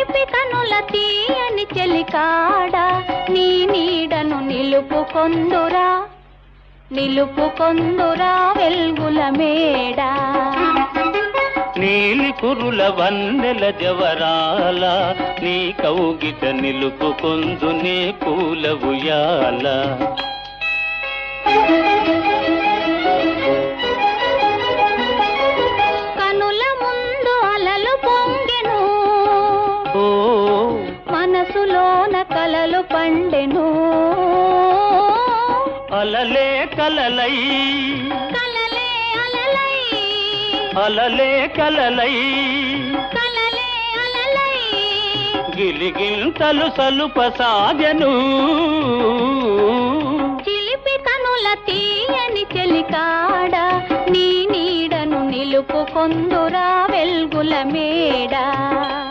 చిలిపి కనుల తీయని చెలికాడ నీ నీడను నిలుపుకొందురా నిలుపుకొందురా వెల్గుల మేడ. నీలి కురుల వన్నెల జవరాల నీ కౌగిట నిలుపుకొందు నీ పూల మనసులోన కలలు పండెను. అలలే కలలై. కలలే అలలై. అలలే కలలై. కలలే అలలై. గిలిగింతలు సలుప సాగను చిలిపి కనుల తీయని చెలికాడ నీ నీడను నిలుపుకొందురా వెల్గుల మేడ.